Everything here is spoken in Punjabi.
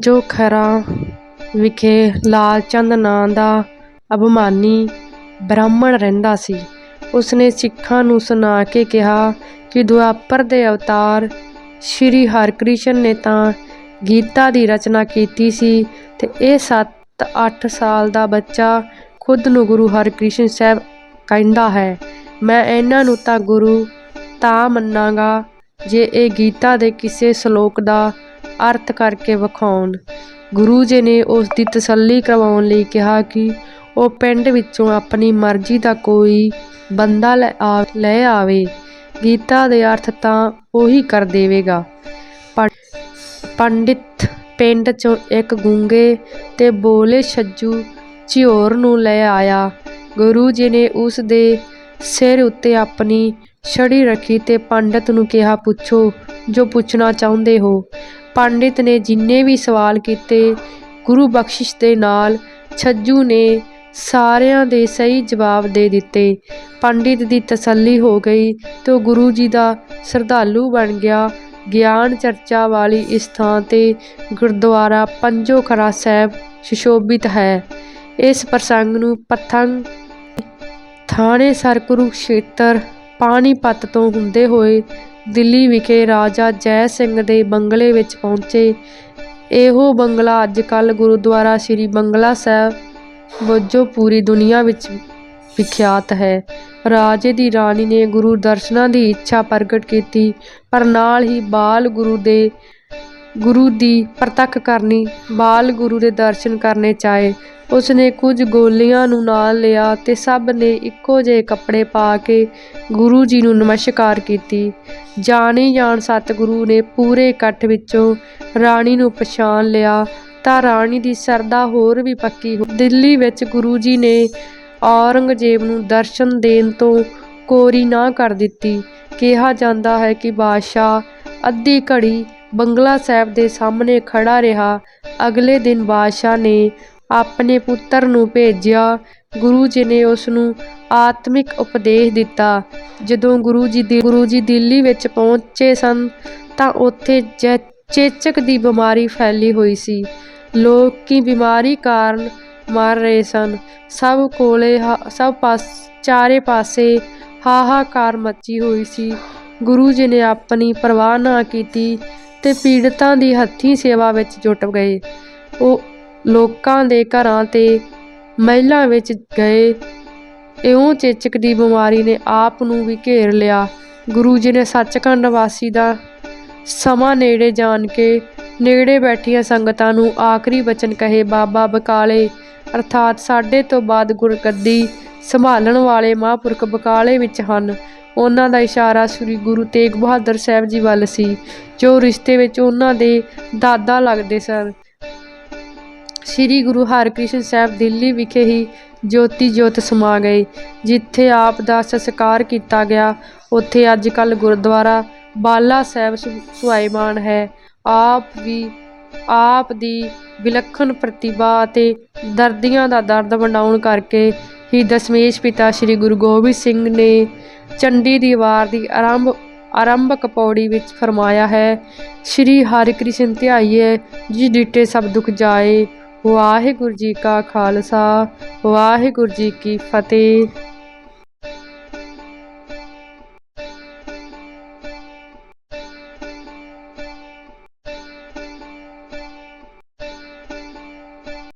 ਜੋ ਖਰਾ ਵਿਖੇ ਲਾਲ ਚੰਦ ਨਾਂ ਦਾ ਅਭਿਮਾਨੀ ਬ੍ਰਾਹਮਣ ਰਹਿੰਦਾ ਸੀ, ਉਸਨੇ ਸਿੱਖਾਂ ਨੂੰ ਸੁਣਾ ਕੇ ਕਿਹਾ ਕਿ ਦੁਆਪਰ ਦੇ ਅਵਤਾਰ ਸ਼੍ਰੀ ਹਰਿਕ੍ਰਿਸ਼ਨ ਨੇ ਤਾਂ ਗੀਤਾ ਦੀ ਰਚਨਾ ਕੀਤੀ ਸੀ ਤੇ ਇਹ 7-8 ਸਾਲ ਦਾ ਬੱਚਾ ਖੁਦ ਨੂੰ ਗੁਰੂ ਹਰਿਕ੍ਰਿਸ਼ਨ ਸਾਹਿਬ ਕਹਿੰਦਾ ਹੈ। ਮੈਂ ਇਹਨਾਂ ਨੂੰ ਤਾਂ ਗੁਰੂ ਤਾਂ ਮੰਨਾਂਗਾ ਜੇ ਇਹ ਗੀਤਾ ਦੇ ਕਿਸੇ ਸ਼ਲੋਕ ਦਾ ਅਰਥ ਕਰਕੇ ਵਿਖਾਉਣ। ਗੁਰੂ ਜੀ ਨੇ ਉਸ ਦੀ ਤਸੱਲੀ ਕਰਵਾਉਣ ਲਈ ਕਿਹਾ ਕਿ ਉਹ ਪਿੰਡ ਵਿੱਚੋਂ ਆਪਣੀ ਮਰਜ਼ੀ ਦਾ ਕੋਈ ਬੰਦਾ ਲੈ ਆਵੇ। ਗੀਤਾ ਦੇ ਅਰਥ ਤਾਂ ਉਹੀ ਕਰ ਦੇਵੇਗਾ। ਪੰਡਿਤ ਪਿੰਡ ਚੋਂ ਇੱਕ ਗੂੰਗੇ ਤੇ ਬੋਲੇ ਛੱਜੂ ਝਿਓਰ ਨੂੰ ਲੈ ਆਇਆ। ਗੁਰੂ ਜੀ ਨੇ ਉਸ ਦੇ ਸਿਰ ਉੱਤੇ ਆਪਣੀ ਛੜੀ ਰੱਖੀ ਤੇ ਪੰਡਿਤ ਨੂੰ ਕਿਹਾ, ਪੁੱਛੋ, ਜੋ ਪੁੱਛਣਾ ਚਾਹੁੰਦੇ ਹੋ। ਪੰਡਿਤ ਨੇ ਜਿੰਨੇ ਵੀ ਸਵਾਲ ਕੀਤੇ, ਗੁਰੂ ਬਖਸ਼ਿਸ਼ ਦੇ ਨਾਲ ਛੱਜੂ ਨੇ ਸਾਰਿਆਂ ਦੇ ਸਹੀ ਜਵਾਬ ਦੇ ਦਿੱਤੇ। ਪੰਡਿਤ ਦੀ ਤਸੱਲੀ ਹੋ ਗਈ ਤੇ ਉਹ ਗੁਰੂ ਜੀ ਦਾ ਸ਼ਰਧਾਲੂ ਬਣ ਗਿਆ। ਗਿਆਨ ਚਰਚਾ ਵਾਲੀ ਇਸ ਥਾਂ ਤੇ ਗੁਰਦੁਆਰਾ ਪੰਜੋ ਖਰਾ ਸਾਹਿਬ ਸੁਸ਼ੋਭਿਤ ਹੈ। ਇਸ ਪ੍ਰਸੰਗ ਨੂੰ ਪਤੰਗ ਥਾਣੇ ਸਰ ਕੁਰੂਕਸ਼ੇਤਰ ਪਾਣੀਪਤ ਤੋਂ ਹੁੰਦੇ ਹੋਏ ਦਿੱਲੀ ਵਿਖੇ ਰਾਜਾ ਜੈ ਸਿੰਘ ਦੇ ਬੰਗਲੇ ਵਿੱਚ ਪਹੁੰਚੇ। ਇਹੋ ਬੰਗਲਾ ਅੱਜ ਕੱਲ੍ਹ ਗੁਰਦੁਆਰਾ ਸ੍ਰੀ ਬੰਗਲਾ ਸਾਹਿਬ ਵਜੋਂ ਪੂਰੀ ਦੁਨੀਆ ਵਿੱਚ ਵਿਖਿਆਤ ਹੈ। ਰਾਜੇ ਦੀ ਰਾਣੀ ਨੇ ਗੁਰੂ ਦਰਸ਼ਨਾਂ ਦੀ ਇੱਛਾ ਪ੍ਰਗਟ ਕੀਤੀ, ਪਰ ਨਾਲ ਹੀ ਬਾਲ ਗੁਰੂ ਦੇ ਗੁਰੂ ਦੀ ਪ੍ਰਤੱਖ ਕਰਨੀ, ਬਾਲ ਗੁਰੂ ਦੇ ਦਰਸ਼ਨ ਕਰਨੇ ਚਾਹੇ, ਉਸਨੇ ਕੁਝ ਗੋਲੀਆਂ ਨੂੰ ਨਾਲ ਲਿਆ ਤੇ ਸਭ ਨੇ ਇੱਕੋ ਜਿਹੇ ਕੱਪੜੇ ਪਾ ਕੇ ਗੁਰੂ ਜੀ ਨੂੰ ਨਮਸਕਾਰ ਕੀਤੀ। ਜਾਣੀ ਜਾਣ ਸਤਿਗੁਰੂ ਨੇ ਪੂਰੇ ਇਕੱਠ ਵਿੱਚੋਂ ਰਾਣੀ ਨੂੰ ਪਛਾਣ ਲਿਆ, ਤਾਂ ਰਾਣੀ ਦੀ ਸਰਦਾ ਹੋਰ ਵੀ ਪੱਕੀ ਹੋ ਦਿੱਲੀ ਵਿੱਚ ਗੁਰੂ ਜੀ ਨੇ ਔਰੰਗਜ਼ੇਬ ਨੂੰ ਦਰਸ਼ਨ ਦੇਣ ਤੋਂ ਕੋਰੀ ਨਾ ਕਰ ਦਿੱਤੀ। ਕਿਹਾ ਜਾਂਦਾ ਹੈ ਕਿ ਬਾਦਸ਼ਾਹ ਅੱਧੀ ਘੜੀ ਬੰਗਲਾ ਸਾਹਿਬ ਦੇ ਸਾਹਮਣੇ ਖੜਾ ਰਿਹਾ। ਅਗਲੇ ਦਿਨ ਬਾਦਸ਼ਾਹ ਨੇ ਆਪਣੇ ਪੁੱਤਰ ਨੂੰ ਭੇਜਿਆ। ਗੁਰੂ ਜੀ ਨੇ ਉਸ ਨੂੰ ਆਤਮਿਕ ਉਪਦੇਸ਼ ਦਿੱਤਾ। ਜਦੋਂ ਗੁਰੂ ਜੀ ਦੀ, ਗੁਰੂ ਜੀ ਦਿੱਲੀ ਵਿੱਚ ਪਹੁੰਚੇ ਸਨ, ਤਾਂ ਉੱਥੇ ਜੈ- ਚੇਚਕ ਦੀ ਬਿਮਾਰੀ ਫੈਲੀ ਹੋਈ ਸੀ। ਲੋਕੀ ਬਿਮਾਰੀ ਕਾਰਨ ਮਰ ਰਹੇ ਸਨ? ਸਭ ਕੋਲੇ ਹਾ- ਸਭ ਪਾਸ, ਚਾਰੇ ਪਾਸੇ ਹਾਹਾਕਾਰ ਮੱਚੀ ਹੋਈ ਸੀ। ਗੁਰੂ ਜੀ ਨੇ ਆਪਣੀ ਪਰਵਾਹ ਨਾ ਕੀਤੀ। ਤੇ ਪੀੜਤਾਂ ਦੀ ਹੱਥੀਂ ਸੇਵਾ ਵਿੱਚ ਜੁਟ ਗਏ। ਉਹ ਲੋਕਾਂ ਦੇ ਘਰਾਂ ਤੇ ਮਹਿਲਾਂ ਵਿੱਚ ਗਏ। ਇਉਂ ਚੇਚਕ ਦੀ ਬਿਮਾਰੀ ਨੇ ਆਪ ਨੂੰ ਵੀ ਘੇਰ ਲਿਆ। ਗੁਰੂ ਜੀ ਨੇ ਸੱਚਖੰਡ ਵਾਸੀ ਦਾ ਸਮਾਂ ਨੇੜੇ ਜਾਣ ਕੇ ਨੇੜੇ ਬੈਠੀਆਂ ਸੰਗਤਾਂ ਨੂੰ ਆਖਰੀ ਬਚਨ ਕਹੇ, ਬਾਬਾ ਬਕਾਲੇ। ਅਰਥਾਤ ਸਾਡੇ ਤੋਂ ਬਾਅਦ ਗੁਰਗੱਦੀ ਸੰਭਾਲਣ ਵਾਲੇ ਮਹਾਂਪੁਰਖ ਬਕਾਲੇ ਵਿੱਚ ਹਨ। ਉਹਨਾਂ ਦਾ ਇਸ਼ਾਰਾ ਸ੍ਰੀ ਗੁਰੂ ਤੇਗ ਬਹਾਦਰ ਸਾਹਿਬ ਜੀ ਵੱਲ ਸੀ, ਜੋ ਰਿਸ਼ਤੇ ਵਿੱਚ ਉਹਨਾਂ ਦੇ ਦਾਦਾ ਲੱਗਦੇ ਸਨ। ਸ੍ਰੀ ਗੁਰੂ ਹਰਕ੍ਰਿਸ਼ਨ ਸਾਹਿਬ ਦਿੱਲੀ ਵਿਖੇ ਹੀ ਜੋਤੀ ਜੋਤ ਸਮਾ ਗਏ, ਜਿੱਥੇ ਆਪ ਦਾ ਸੰਸਕਾਰ ਕੀਤਾ ਗਿਆ। ਉੱਥੇ ਅੱਜ ਕੱਲ੍ਹ ਗੁਰਦੁਆਰਾ ਬਾਲਾ ਸਾਹਿਬ ਸੁ- ਸੁਹਾਈਮਾਨ ਹੈ। ਆਪ ਵੀ, ਆਪ ਦੀ ਵਿਲੱਖਣ ਪ੍ਰਤਿਭਾ ਅਤੇ ਦਰਦੀਆਂ ਦਾ ਦਰਦ ਵੰਡਾਉਣ ਕਰਕੇ ਹੀ ਦਸ਼ਮੇਸ਼ ਪਿਤਾ ਸ੍ਰੀ ਗੁਰੂ ਗੋਬਿੰਦ ਸਿੰਘ ਨੇ ਚੰਡੀ ਦੀ ਵਾਰ ਦੀ ਆਰੰਭ ਆਰੰਭਕ ਪੌੜੀ ਵਿੱਚ ਫਰਮਾਇਆ ਹੈ, ਸ੍ਰੀ ਹਰਿਕ੍ਰਿਸ਼ਨ ਧਿਆਈਏ ਜਿਸ ਡਿਟੇ ਸਭ ਦੁਖ ਜਾਏ, ਵਾਹਿਗੁਰੂ ਜੀ ਕਾ ਖਾਲਸਾ, ਵਾਹਿਗੁਰੂ ਜੀ ਕੀ ਫਤਿਹ।